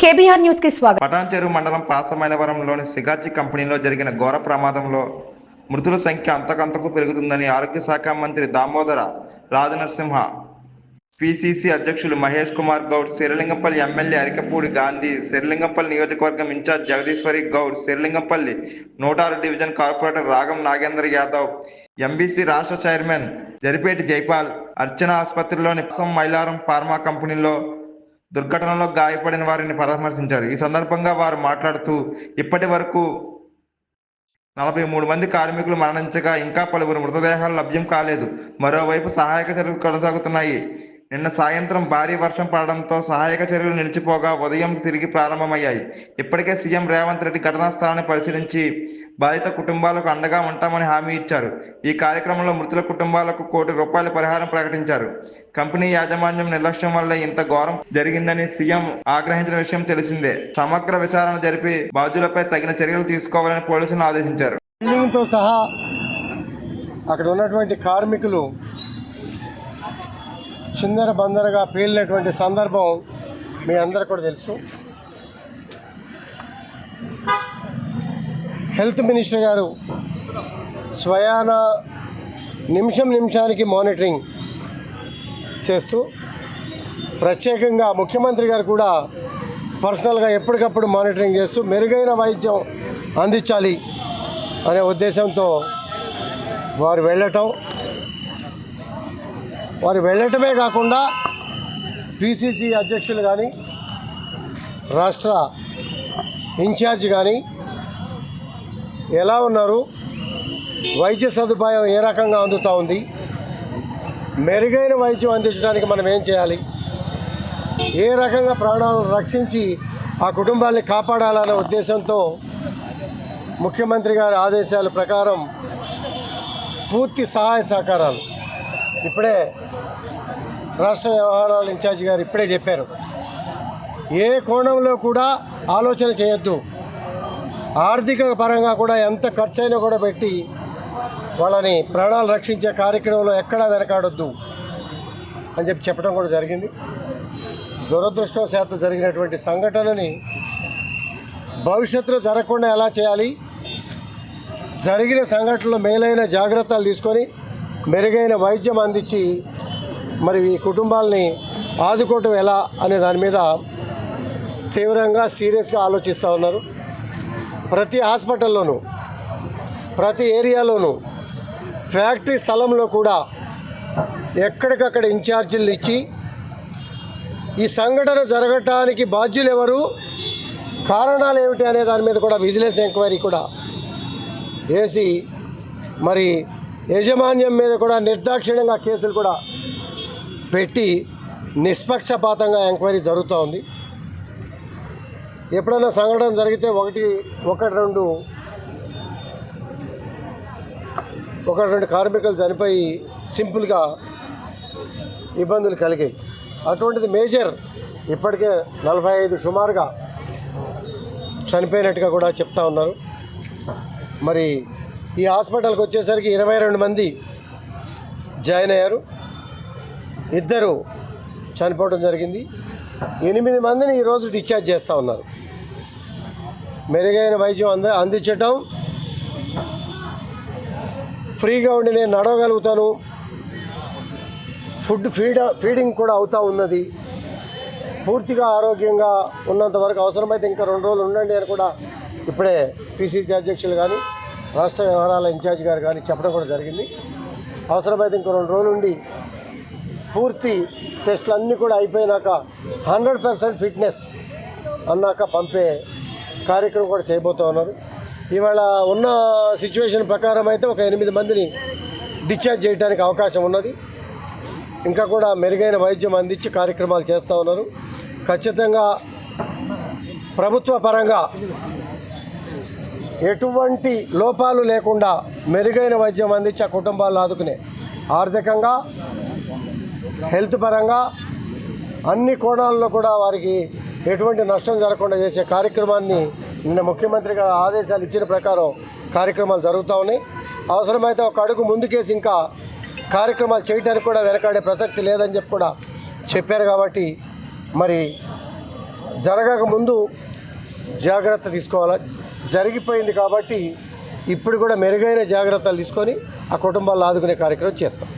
KBR న్యూస్కి స్వాగతం. పటాన్చెరు మండలం పాసమైలవరంలోని సిగాచి కంపెనీలో జరిగిన ఘోర ప్రమాదంలో మృతుల సంఖ్య అంతకంతకు పెరుగుతుందని ఆరోగ్య శాఖ మంత్రి దామోదర రాజనరసింహ పిసిసి అధ్యక్షులు మహేష్ కుమార్ గౌడ్ శిరలింగంపల్లి ఎమ్మెల్యే అరికపూడి గాంధీ శిరలింగంపల్లి నియోజకవర్గం incharge Jagadeeswari Goud Serilingampally నూటారు division corporator Ragam Nagendra Yadav MBC రాష్ట్ర చైర్మన్ జరిపేటి జైపాల్ అర్చన ఆసుపత్రిలోని అసం మైలారం ఫార్మా కంపెనీలో దుర్ఘటనలో గాయపడిన వారిని పరామర్శించారు. ఈ సందర్భంగా వారు మాట్లాడుతూ ఇప్పటి వరకు నలభై మూడు మంది కార్మికులు మరణించగా ఇంకా పలువురు మృతదేహాలు లభ్యం కాలేదు. మరోవైపు సహాయక చర్యలు కొనసాగుతున్నాయి. నిన్న సాయంత్రం భారీ వర్షం పడడంతో సహాయక చర్యలు నిలిచిపోగా ఉదయం తిరిగి ప్రారంభమయ్యాయి. ఇప్పటికే సీఎం రేవంత్ రెడ్డి ఘటనా స్థలాన్ని పరిశీలించి బాధిత కుటుంబాలకు అండగా ఉంటామని హామీ ఇచ్చారు. ఈ కార్యక్రమంలో మృతుల కుటుంబాలకు కోటి రూపాయల పరిహారం ప్రకటించారు. కంపెనీ యాజమాన్యం నిర్లక్ష్యం వల్ల ఇంత ఘోరం జరిగిందని సీఎం ఆగ్రహించిన విషయం తెలిసిందే. సమగ్ర విచారణ జరిపి బాధ్యులపై తగిన చర్యలు తీసుకోవాలని పోలీసులను ఆదేశించారు. సహా అక్కడ ఉన్నటువంటి కార్మికులు చిందర బందరగా పేలినటువంటి సందర్భం మీ అందరు కూడా తెలుసు. హెల్త్ మినిస్టర్ గారు స్వయాన నిమిషం నిమిషానికి మానిటరింగ్ చేస్తూ ప్రత్యేకంగా ముఖ్యమంత్రి గారు కూడా పర్సనల్గా ఎప్పటికప్పుడు మానిటరింగ్ చేస్తూ మెరుగైన వైద్యం అందించాలి అనే ఉద్దేశంతో వారు వెళ్ళటం వారు వెళ్ళటమే కాకుండా పిసిసి అధ్యక్షులు కానీ రాష్ట్ర ఇన్ఛార్జ్ కానీ ఎలా ఉన్నారు? వైద్య సదుపాయం ఏ రకంగా అందుతూ ఉంది? మెరుగైన వైద్యం అందించడానికి మనం ఏం చేయాలి? ఏ రకంగా ప్రాణాలను రక్షించి ఆ కుటుంబాన్ని కాపాడాలనే ఉద్దేశంతో ముఖ్యమంత్రి గారి ఆదేశాల ప్రకారం పూర్తి సహాయ సహకారాలు ఇప్పుడే రాష్ట్ర వ్యవహారాల ఇన్ఛార్జి గారు ఇప్పుడే చెప్పారు. ఏ కోణంలో కూడా ఆలోచన చేయొద్దు. ఆర్థిక పరంగా కూడా ఎంత ఖర్చు అయినా కూడా పెట్టి వాళ్ళని ప్రాణాలు రక్షించే కార్యక్రమంలో ఎక్కడా వెనకాడొద్దు అని చెప్పి చెప్పడం కూడా జరిగింది. దురదృష్టవశాత్తు జరిగినటువంటి సంఘటనని భవిష్యత్తులో జరగకుండా ఎలా చేయాలి? జరిగిన సంఘటనలో మేలైన జాగ్రత్తలు తీసుకొని మెరుగైన వైద్యం అందించి మరి ఈ కుటుంబాలని ఆదుకోవటం ఎలా అనే దాని మీద తీవ్రంగా సీరియస్గా ఆలోచిస్తూ ఉన్నారు. ప్రతి హాస్పిటల్లోనూ ప్రతి ఏరియాలోనూ ఫ్యాక్టరీ స్థలంలో కూడా ఎక్కడికక్కడ ఇన్ఛార్జీలు ఇచ్చి ఈ సంఘటన జరగటానికి బాధ్యులు ఎవరు కారణాలు ఏమిటి అనే దాని మీద కూడా విజిలెన్స్ ఎంక్వైరీ కూడా వేసి మరి యజమాన్యం మీద కూడా నిర్దాక్షిణ్యంగా కేసులు కూడా పెట్టి నిష్పక్షపాతంగా ఎంక్వైరీ జరుగుతూ ఉంది. ఎప్పుడైనా సంఘటన జరిగితే ఒకటి ఒకటి రెండు ఒకటి రెండు కార్మికులు చనిపోయి సింపుల్గా ఇబ్బందులు కలిగాయి. అటువంటిది మేజర్. ఇప్పటికే నలభై ఐదు సుమారుగా చనిపోయినట్టుగా కూడా చెప్తా ఉన్నారు. మరి ఈ హాస్పిటల్కి వచ్చేసరికి ఇరవై రెండు మంది జాయిన్ అయ్యారు. ఇద్దరు చనిపోవడం జరిగింది. ఎనిమిది మందిని ఈరోజు డిశ్చార్జ్ చేస్తూ ఉన్నారు. మెరుగైన వైద్యం అంద అందించటం ఫ్రీగా ఉండి నేను నడవగలుగుతాను. ఫుడ్ ఫీడ్ ఫీడింగ్ కూడా అవుతూ ఉన్నది. పూర్తిగా ఆరోగ్యంగా ఉన్నంత వరకు అవసరమైతే ఇంకా రెండు రోజులు ఉండండి అని కూడా ఇప్పుడే పీసీసీ అధ్యక్షులు కానీ రాష్ట్ర వ్యవహారాల ఇన్ఛార్జ్ గారు కానీ చెప్పడం కూడా జరిగింది. అవసరమైతే ఇంకో రెండు రోజులు ఉండి పూర్తి టెస్టులు అన్నీ కూడా అయిపోయినాక హండ్రెడ్ పర్సెంట్ ఫిట్నెస్ అన్నాక పంపే కార్యక్రమం కూడా చేయబోతూ ఉన్నారు. ఇవాళ ఉన్న సిచ్యువేషన్ ప్రకారం అయితే ఒక ఎనిమిది మందిని డిశ్చార్జ్ చేయడానికి అవకాశం ఉన్నది. ఇంకా కూడా మెరుగైన వైద్యం అందించి కార్యక్రమాలు చేస్తూ ఉన్నారు. ఖచ్చితంగా ప్రభుత్వ పరంగా ఎటువంటి లోపాలు లేకుండా మెరుగైన వైద్యం అందించి ఆ కుటుంబాలను ఆదుకునే ఆర్థికంగా హెల్త్ పరంగా అన్ని కోణాల్లో కూడా వారికి ఎటువంటి నష్టం జరగకుండా చేసే కార్యక్రమాన్ని నిన్న ముఖ్యమంత్రి గారు ఆదేశాలు ఇచ్చిన ప్రకారం కార్యక్రమాలు జరుగుతూ ఉన్నాయి. అవసరమైతే ఒక అడుగు ముందుకేసి ఇంకా కార్యక్రమాలు చేయడానికి కూడా వెనకాడే ప్రసక్తి లేదని చెప్పి కూడా చెప్పారు కాబట్టి మరి జరగక ముందు జాగ్రత్త తీసుకోవాలా? జరిగిపోయింది కాబట్టి ఇప్పుడు కూడా మెరుగైన జాగ్రత్తలు తీసుకొని ఆ కుటుంబాలను ఆదుకునే కార్యక్రమం చేస్తాం.